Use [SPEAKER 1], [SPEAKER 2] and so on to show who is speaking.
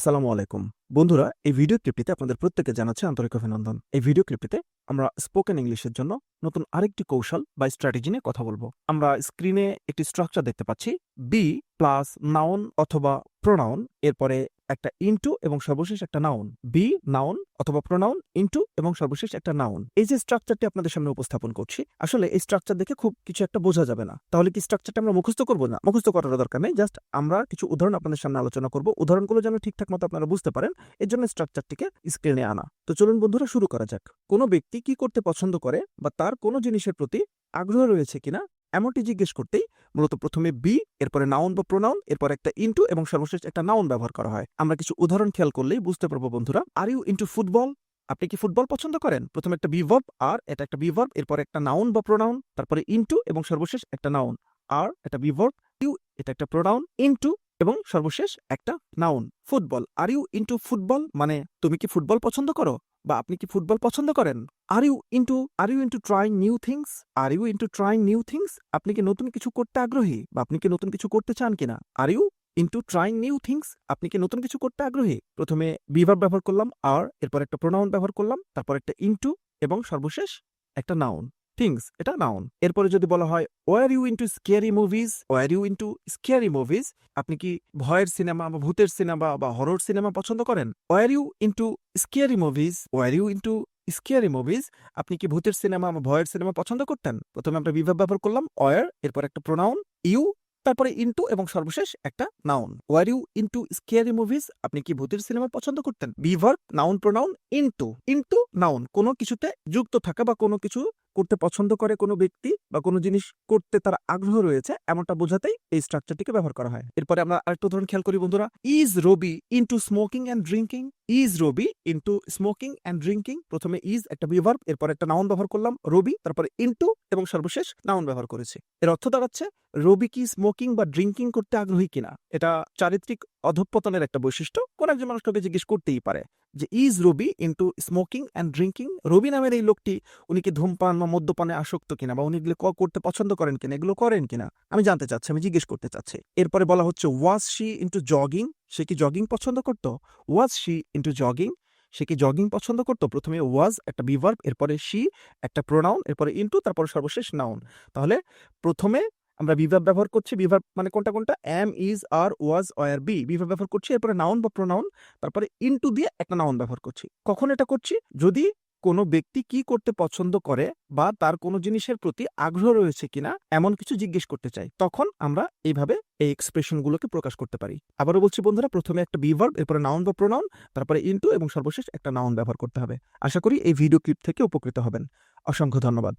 [SPEAKER 1] আসসালামু আলাইকুম। বন্ধুরা, এই ভিডিও ক্লিপটিতে আপনাদের প্রত্যেকে জানাচ্ছে আন্তরিক অভিনন্দন। এই ভিডিও ক্লিপটিতে আমরা স্পোকেন ইংলিশের জন্য নতুন আরেকটি কৌশল বা স্ট্র্যাটেজি নিয়ে কথা বলব। আমরা স্ক্রিনে একটি স্ট্রাকচার দেখতে পাচ্ছি বি প্লাস নাউন অথবা প্রোনাউন এরপরে একটা ইনটু এবং সর্বশেষ একটা নাউন বি নাউন অথবা প্রোনাউন ইনটু এবং সর্বশেষ একটা নাউন এই যে স্ট্রাকচারটি আপনাদের সামনে উপস্থাপন করছি, আসলে এই স্ট্রাকচার দেখে খুব কিছু একটা বোঝা যাবে না। তাহলে কি স্ট্রাকচারটা আমরা মুখস্থ করব না? মুখস্থ করার দরকার নেই জাস্ট আমরা কিছু উদাহরণ আপনাদের সামনে আলোচনা করব। উদাহরণগুলো যেন ঠিকঠাক মতো আপনারা বুঝতে পারেন, এর জন্য স্ট্রাকচারটিকে স্ক্রিনে আনা। তো চলুন বন্ধুরা, শুরু করা যাক। কোনো ব্যক্তি কি করতে পছন্দ করে বা তার কোনো জিনিসের প্রতি আগ্রহ রয়েছে কিনা এমনটি জিজ্ঞেস করতেই মূলত প্রথমে বি এরপরে নাউন বা প্রোনাউন এরপর একটা ইন্টু এবং সর্বশেষ একটা নাউন ব্যবহার করা হয়। আমরা কিছু উদাহরণ খেয়াল করলেই বুঝতে পারব বন্ধুরা। আর ইউ ইন্টু ফুটবল আপনি কি ফুটবল পছন্দ করেন? প্রথমে একটা বিভার্ব আর এটা একটা বিভার্ব এরপর একটা নাউন বা প্রোনাউন তারপরে ইন্টু এবং সর্বশেষ একটা নাউন আর এটা বিভার্ব ইউ এটা একটা প্রোনাউন ইন্টু এবং সর্বশেষ একটা noun football are you into football মানে তুমি কি ফুটবল পছন্দ করো? বা আপনি কি ফুটবল পছন্দ করেন? Are you into are you into trying new things are you into trying new things আপনি কি নতুন কিছু করতে আগ্রহী? বা আপনি কি নতুন কিছু করতে চান কিনা? Are you into trying new things আপনি কি নতুন কিছু করতে আগ্রহী? প্রথমে বিভার ব্যবহার করলাম আর এরপর একটা প্রোনাউন ব্যবহার করলাম, তারপর একটা ইন্টু এবং সর্বশেষ একটা নাউন থিংস এটা নাউন এরপরে যদি বলা হয় were you into scary movies were you into scary movies আপনি কি ভয়ের সিনেমা বা ভূতের সিনেমা বা হরর সিনেমা পছন্দ করেন? Were you into scary movies were you into scary movies আপনি কি ভূতের সিনেমা বা ভয়ের সিনেমা পছন্দ করতেন? প্রথমে আমরা বিভাগ ব্যবহার করলাম ওয়ার এরপর একটা প্রোনাউন ইউ তারপরে ইন্টু এবং সর্বশেষ একটা noun were you into scary movies আপনি কি ভূতের সিনেমা পছন্দ করতেন? Be verb noun pronoun into into noun কোনো কিছুতে যুক্ত থাকা বা কোনো কিছু করতে পছন্দ করে কোনো ব্যক্তি বা কোনো জিনিস করতে তার আগ্রহ রয়েছে, এমনটা বোঝাতেই এই স্ট্রাকচারটিকে ব্যবহার করা হয়। এরপরে আমরা আরেকটা উদাহরণ খেয়াল করি বন্ধুরা। Is Ravi into smoking and drinking is Ravi into smoking and drinking প্রথমে ইজ একটা বিভার্ব এরপর একটা নাউন ব্যবহার করলাম রবি তারপরে ইনটু এবং সর্বশেষ নাউন ব্যবহার করেছি। এর অর্থ দাঁড়াচ্ছে রবি কি স্মোকিং বা ড্রিঙ্কিং করতে আগ্রহী কিনা? এটা চারিত্রিক অধঃপতনের একটা বৈশিষ্ট্য, কোন একজন মানুষ কাউকে জিজ্ঞেস করতেই পারে। যে is Ravi into smoking and drinking Ravi নামের এই লোকটি, উনি কি ধূমপান বা মদ্যপানে আসক্ত কিনা বা উনি এগুলো ক- করতে পছন্দ করেন কিনা, এগুলো করেন কিনা, আমি জানতে চাচ্ছি, আমি জিজ্ঞেস করতে চাচ্ছি। এরপরে বলা হচ্ছে ওয়াজ শি ইন্টু জগিং সে কি জগিং পছন্দ করতো? ওয়াজ শি ইন্টু জগিং সে কি জগিং পছন্দ করতো? প্রথমে ওয়াজ একটা বিভার্ব এরপরে শি একটা প্রোনাউন এরপরে ইন্টু তারপরে সর্বশেষ নাউন তাহলে প্রথমে আমরা বিভাব ব্যবহার করছি, বিভাব মানে কোনটা কোনটা? Am is are was were be Bibhab ব্যবহার করছি, এরপরে নাউন বা প্রোনাউন তারপরে ইনটু দিয়ে একটা নাউন ব্যবহার করছি। কখন এটা করছি? যদি কোনো ব্যক্তি কি করতে পছন্দ করে বা তার কোনো জিনিসের প্রতি আগ্রহ রয়েছে কিনা, এমন কিছু জিজ্ঞেস করতে চাই তখন আমরা এইভাবে এই এক্সপ্রেশনগুলোকে প্রকাশ করতে পারি। আবারও বলছি বন্ধুরা, প্রথমে একটা বিভার্ব এরপরে নাউন বা প্রোনাউন তারপরে ইনটু এবং সর্বশেষ একটা নাউন ব্যবহার করতে হবে। আশা করি এই ভিডিও ক্লিপ থেকে উপকৃত হবেন। অসংখ্য ধন্যবাদ।